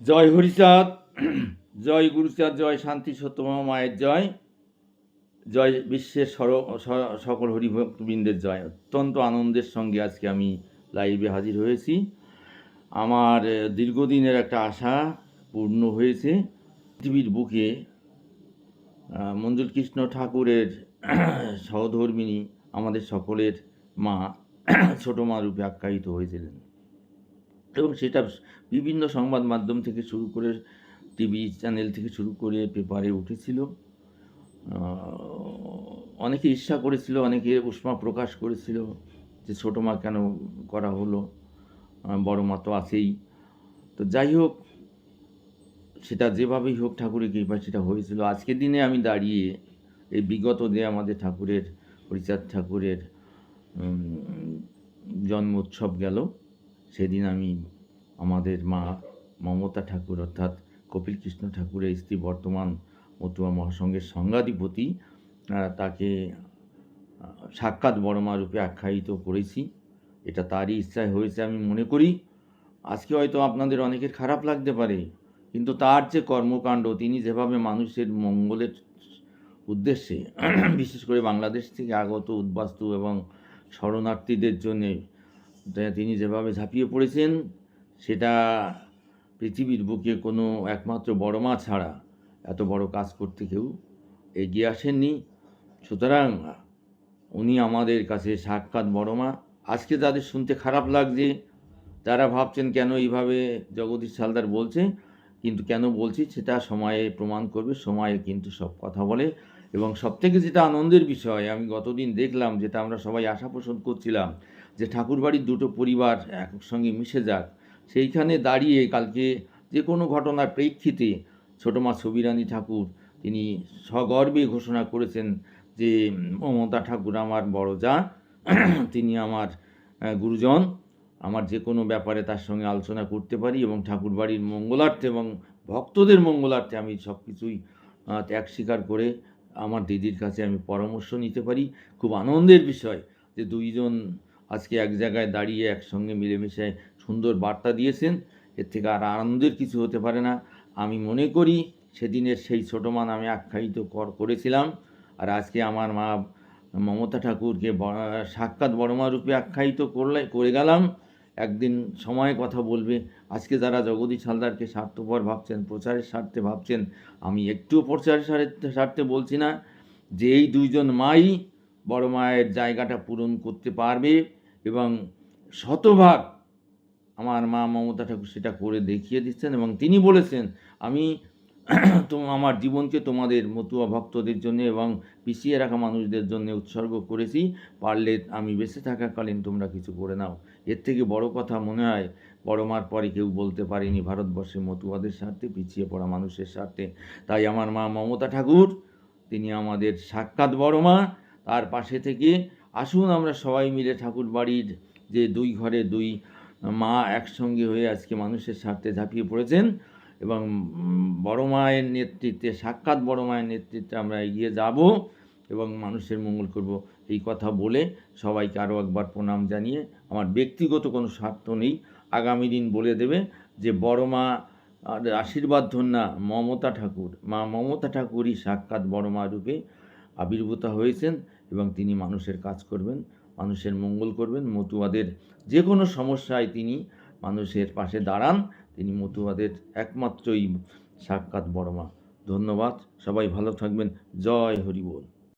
জয় হরিচাঁদ জয় গুরুচাঁদ জয় শান্তি সত্যমা মায়ের জয় জয় বিশ্বের সর সকল হরিভক্তবৃন্দের জয়। অত্যন্ত আনন্দের সঙ্গে আজকে আমি লাইভে হাজির হয়েছি। আমার দীর্ঘদিনের একটা আশা পূর্ণ হয়েছে। পৃথিবীর বুকে আহ, মঞ্জুল কৃষ্ণ ঠাকুরের সহধর্মিনী আমাদের সকলের মা ছোট মা রূপে আখ্যায়িত হয়েছিলেন। এবং সেটা বিভিন্ন সংবাদ মাধ্যম থেকে শুরু করে টিভি চ্যানেল থেকে শুরু করে পেপারে উঠেছিল। অনেকে ঈর্ষা করেছিল, অনেকে উষ্মা প্রকাশ করেছিল যে ছোটো মা কেন করা হলো বড় মা তো আছেই। তো যাই হোক, সেটা যেভাবেই হোক ঠাকুরের কৃপা সেটা হয়েছিল। আজকের দিনে আমি দাঁড়িয়ে এই বিগত যে আমাদের ঠাকুরের, হরিচাঁদ ঠাকুরের জন্ম উৎসব গেল। সেদিন আমি আমাদের মা মমতা ঠাকুর অর্থাৎ কপিল কৃষ্ণ ঠাকুরের স্ত্রী বর্তমান মতুয়া মহাসংঘের সংঘাধিপতি তাকে সাক্ষাৎ বড়মা রূপে আখ্যায়িত করেছি। এটা তারই ইচ্ছায় হয়েছে আমি মনে করি। আজকে হয়তো আপনাদের অনেকের খারাপ লাগতে পারে, কিন্তু তার যে কর্মকাণ্ড, তিনি যেভাবে মানুষের মঙ্গলের উদ্দেশ্যে, বিশেষ করে বাংলাদেশ থেকে আগত উদ্বাস্তু এবং শরণার্থীদের জন্যে তিনি যেভাবে ঝাঁপিয়ে পড়েছেন, সেটা পৃথিবীর বুকে কোনো একমাত্র বড় মা ছাড়া এত বড় কাজ করতে কেউ এগিয়ে আসেননি। সুতরাং উনি আমাদের কাছে সাক্ষাৎ বড় মা। আজকে তাদের শুনতে খারাপ লাগছে। তারা ভাবছেন, কেন এইভাবে জগদীশ সালদার বলছে? কিন্তু কেন বলছি, সেটা সময়ে প্রমাণ করবে। সময়ে কিন্তু সব কথা বলে। এবং সবথেকে যেটা আনন্দের বিষয়, আমি গতদিন দেখলাম যেটা আমরা সবাই আশা পোষণ করছিলাম, যে ঠাকুরবাড়ির দুটো পরিবার একসঙ্গে মিশে যাক। সেইখানে দাঁড়িয়ে কালকে যে কোনো ঘটনার প্রেক্ষিতে ছোটো মা ছবিরানী ঠাকুর, তিনি সগর্বে ঘোষণা করেছেন যে, মমতা ঠাকুর আমার বড় যা তিনি আমার গুরুজন, আমার যে কোনো ব্যাপারে তার সঙ্গে আলোচনা করতে পারি এবং ঠাকুরবাড়ির মঙ্গলার্থে এবং ভক্তদের মঙ্গলার্থে আমি সব কিছুই ত্যাগ স্বীকার করে আমার দিদির কাছে আমি পরামর্শ নিতে পারি। খুব আনন্দের বিষয় যে দুইজন আজকে এক জায়গায় দাঁড়িয়ে একসঙ্গে মিলেমিশে সুন্দর বার্তা দিয়েছেন। এর থেকে আর আনন্দের কিছু হতে পারে না। আমি মনে করি সেদিনের সেই ছোটো মা নামে আখ্যায়িত কর, করেছিলাম। আর আজকে আমার মা মমতা ঠাকুরকে সাক্ষাৎ বড়মা রূপে আখ্যায়িত করলে, করে গেলাম। একদিন সময় কথা বলবে। আজকে যারা জগদীশ হালদারকে স্বার্থপর ভাবছেন, প্রচারের স্বার্থে ভাবছেন, আমি একটুও প্রচারের স্বার্থে বলছি না। যে এই দুইজন মাই বড় মায়ের জায়গাটা পূরণ করতে পারবে এবং শতভাগ আমার মা মমতা ঠাকুর সেটা করে দেখিয়ে দিচ্ছেন এবং তিনি বলেছেন, আমি তো আমার জীবনকে তোমাদের মতুয়া ভক্তদের জন্য এবং পিছিয়ে রাখা মানুষদের জন্য উৎসর্গ করেছি। পারলে আমি বেঁচে থাকাকালীন তোমরা কিছু করে নাও। এর থেকে বড় কথা মনে হয় বড় মার পরে কেউ বলতে পারেনি ভারতবর্ষের মতুয়াদের স্বার্থে, পিছিয়ে পড়া মানুষের স্বার্থে। তাই আমার মা মমতা ঠাকুর, তিনি আমাদের সাক্ষাৎ বড় মা, তার পাশে থেকে আসুন আমরা সবাই মিলে ঠাকুর বাড়ির যে দুই ঘরে দুই মা একসঙ্গে হয়ে আজকে মানুষের স্বার্থে ঝাঁপিয়ে পড়েছেন। এবং বড় মায়ের নেতৃত্বে, সাক্ষাৎ বড় মায়ের নেতৃত্বে আমরা এগিয়ে যাব এবং মানুষের মঙ্গল করব। এই কথা বলে সবাইকে আরও একবার প্রণাম জানিয়ে আমার ব্যক্তিগত কোনো স্বার্থ নেই। আগামী দিন বলে দেবে যে বড় মা আশীর্বাদ ধন্যা মমতা ঠাকুর। মা মমতা ঠাকুরই সাক্ষাৎ বড় মা রূপে আবির্ভূত হয়েছেন এবং তিনি মানুষের কাজ করবেন, মানুষের মঙ্গল করবেন। মতুয়াদের যে কোনো সমস্যায় তিনি মানুষের পাশে দাঁড়ান। তিনি মতুয়াদের একমাত্রই সাক্ষাৎ বড়মা। ধন্যবাদ। সবাই ভালো থাকবেন। জয় হরি বল